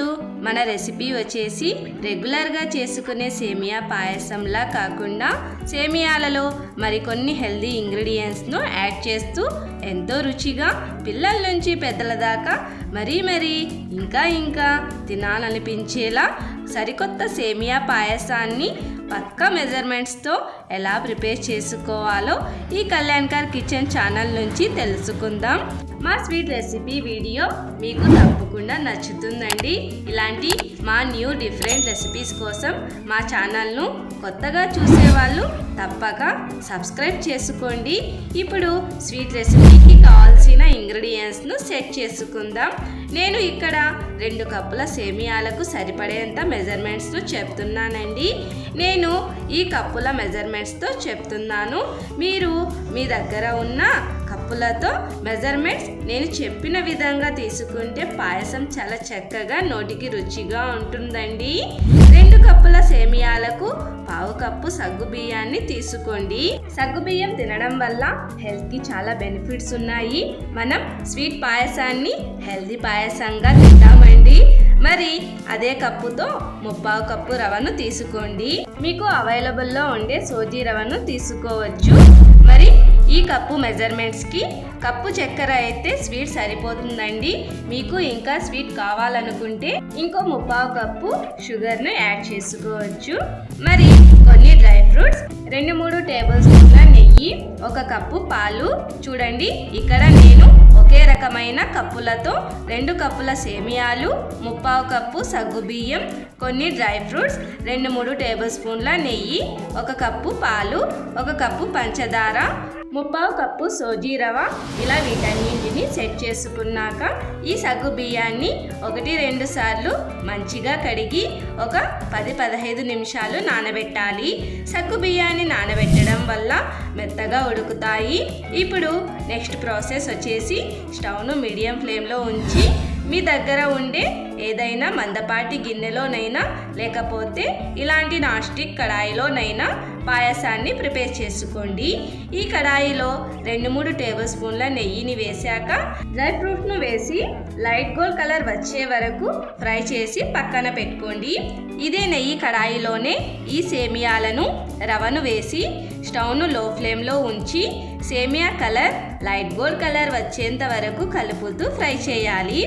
ఈరోజు మన రెసిపీ వచ్చేసి రెగ్యులర్గా చేసుకునే సేమియా పాయసంలా కాకుండా సేమియాలలో మరికొన్ని హెల్దీ ఇంగ్రీడియంట్స్ను యాడ్ చేస్తూ ఎంతో రుచిగా పిల్లల నుంచి పెద్దల దాకా మరీ మరీ ఇంకా ఇంకా తినాలనిపించేలా సరికొత్త సేమియా పాయసాన్ని పక్క మెజర్మెంట్స్తో ఎలా ప్రిపేర్ చేసుకోవాలో ఈ కళ్యాణ్కర్ కిచెన్ ఛానల్ నుంచి తెలుసుకుందాం. మా స్వీట్ రెసిపీ వీడియో మీకు తప్పకుండా నచ్చుతుందండి. ఇలాంటి మా న్యూ డిఫరెంట్ రెసిపీస్ కోసం మా ఛానల్ను కొత్తగా చూసేవాళ్ళు తప్పక సబ్స్క్రైబ్ చేసుకోండి. ఇప్పుడు స్వీట్ రెసిపీకి కావాల్సిన ఇంగ్రీడియంట్స్ను సెట్ చేసుకుందాం. నేను ఇక్కడ రెండు కప్పుల సేమియాలకు సరిపడేంత మెజర్మెంట్స్తో చెప్తున్నానండి. నేను ఈ కప్పుల మెజర్మెంట్స్తో చెప్తున్నాను. మీరు మీ దగ్గర ఉన్న కప్పులతో మెజర్మెంట్స్ నేను చెప్పిన విధంగా తీసుకుంటే పాయసం చాలా చక్కగా నోటికి రుచిగా ఉంటుందండి. రెండు కప్పుల సేమియాలకు పావు కప్పు సగ్గు బియ్యాన్ని తీసుకోండి. సగ్గు బియ్యం తినడం వల్ల హెల్త్కి చాలా బెనిఫిట్స్ ఉన్నాయి. మనం స్వీట్ పాయసాన్ని హెల్తీ పాయసంగా తింటామండి. మరి అదే కప్పుతో ముప్పావు కప్పు రవ్వను తీసుకోండి. మీకు అవైలబుల్లో ఉండే సోజీ రవ్వను తీసుకోవచ్చు. మరి ఈ కప్పు మెజర్మెంట్స్కి కప్పు చక్కెర అయితే స్వీట్ సరిపోతుందండి. మీకు ఇంకా స్వీట్ కావాలనుకుంటే ఇంకో ముప్పావు కప్పు షుగర్ను యాడ్ చేసుకోవచ్చు. మరి కొన్ని డ్రై ఫ్రూట్స్ రెండు మూడు టేబుల్ స్పూన్ల నెయ్యి ఒక కప్పు పాలు. చూడండి ఇక్కడ నేను ఒకే రకమైన కప్పులతో రెండు కప్పుల సేమియాలు ముప్పావు కప్పు సగ్గు బియ్యం కొన్ని డ్రై ఫ్రూట్స్ రెండు మూడు టేబుల్ స్పూన్ల నెయ్యి ఒక కప్పు పాలు ఒక కప్పు పంచదార ముప్పావు కప్పు సోజీ రవ ఇలా వీటన్నింటిని సెట్ చేసుకున్నాక ఈ సగ్గు బియ్యాన్ని ఒకటి రెండు సార్లు మంచిగా కడిగి ఒక పది పదహైదు నిమిషాలు నానబెట్టాలి. సగ్గు బియ్యాన్ని నానబెట్టడం వల్ల మెత్తగా ఉడుకుతాయి. ఇప్పుడు నెక్స్ట్ ప్రాసెస్ వచ్చేసి స్టవ్ను మీడియం ఫ్లేమ్లో ఉంచి మీ దగ్గర ఉండే ఏదైనా మందపాటి గిన్నెలోనైనా లేకపోతే ఇలాంటి నాస్టిక్ కడాయిలోనైనా పాయసాన్ని ప్రిపేర్ చేసుకోండి. ఈ కడాయిలో రెండు మూడు టేబుల్ స్పూన్ల నెయ్యిని వేశాక డ్రై ఫ్రూట్ను వేసి లైట్ గోల్డ్ కలర్ వచ్చే వరకు ఫ్రై చేసి పక్కన పెట్టుకోండి. ఇదే నెయ్యి కడాయిలోనే ఈ సేమియాలను రవను వేసి స్టవ్ను లో ఫ్లేమ్లో ఉంచి సేమియా కలర్ లైట్ గోల్డ్ కలర్ వచ్చేంత వరకు కలుపుతూ ఫ్రై చేయాలి.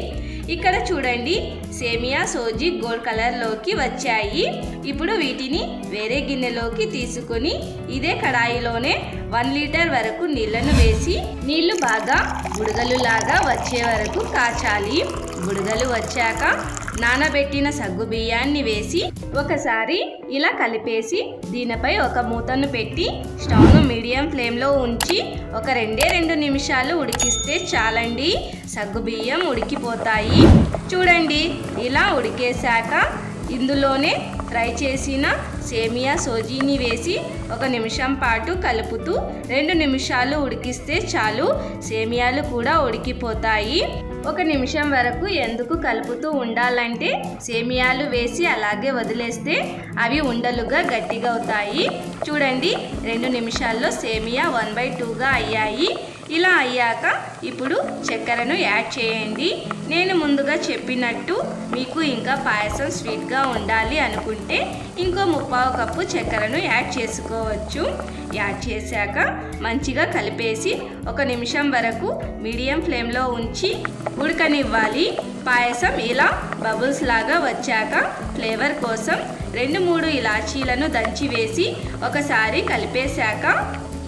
ఇక్కడ చూడండి సేమియా సోజీ గోల్డ్ కలర్లోకి వచ్చాయి. ఇప్పుడు వీటిని వేరే గిన్నెలోకి తీసుకొని ఇదే కడాయిలోనే వన్ లీటర్ వరకు నీళ్ళను వేసి నీళ్ళు బాగా బుడగలులాగా వచ్చే వరకు కాచాలి. బుడగలు వచ్చాక నానబెట్టిన సగ్గు బియ్యాన్ని వేసి ఒకసారి ఇలా కలిపేసి దీనిపై ఒక మూతను పెట్టి స్టవ్ను మీడియం ఫ్లేమ్లో ఉంచి ఒక రెండే రెండు నిమిషాలు ఉడికిస్తే చాలండి. సగ్గు బియ్యం ఉడికిపోతాయి. చూడండి ఇలా ఉడికేశాక ఇందులోనే ఫ్రై చేసిన సేమియా సోజీని వేసి ఒక నిమిషం పాటు కలుపుతూ రెండు నిమిషాలు ఉడికిస్తే చాలు. సేమియాలు కూడా ఉడికిపోతాయి. ఒక నిమిషం వరకు ఎందుకు కలుపుతూ ఉండాలంటే సేమియాలు వేసి అలాగే వదిలేస్తే అవి ఉండలుగా గట్టిగా అవుతాయి. చూడండి రెండు నిమిషాల్లో సేమియా వన్ బై టూగా అయ్యాయి. ఇలా అయ్యాక ఇప్పుడు చక్కెరను యాడ్ చేయండి. నేను ముందుగా చెప్పినట్టు మీకు ఇంకా పాయసం స్వీట్గా ఉండాలి అనుకుంటే ఇంకో ముప్పావు కప్పు చక్కెరను యాడ్ చేసుకోవచ్చు. యాడ్ చేశాక మంచిగా కలిపేసి ఒక నిమిషం వరకు మీడియం ఫ్లేమ్లో ఉంచి ఉడకనివ్వాలి. పాయసం ఇలా బబుల్స్ లాగా వచ్చాక ఫ్లేవర్ కోసం రెండు మూడు ఇలాచీలను దంచి వేసి ఒకసారి కలిపేశాక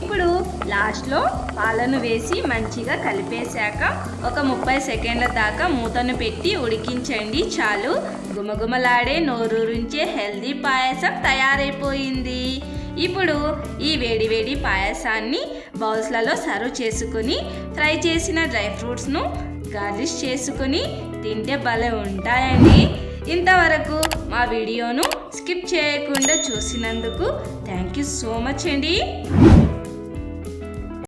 ఇప్పుడు లాస్ట్లో పాలను వేసి మంచిగా కలిపేశాక ఒక ముప్పై సెకండ్ల దాకా మూతను పెట్టి ఉడికించండి చాలు. గుమగుమలాడే నోరూరించే హెల్దీ పాయసం తయారైపోయింది. ఇప్పుడు ఈ వేడి వేడి పాయసాన్ని బౌల్స్లలో సర్వ్ చేసుకుని ఫ్రై చేసిన డ్రై ఫ్రూట్స్ను గార్లిష్ చేసుకుని తింటే భలే ఉంటాయండి. ఇంతవరకు మా వీడియోను స్కిప్ చేయకుండా చూసినందుకు థ్యాంక్ యూ సో మచ్ అండి.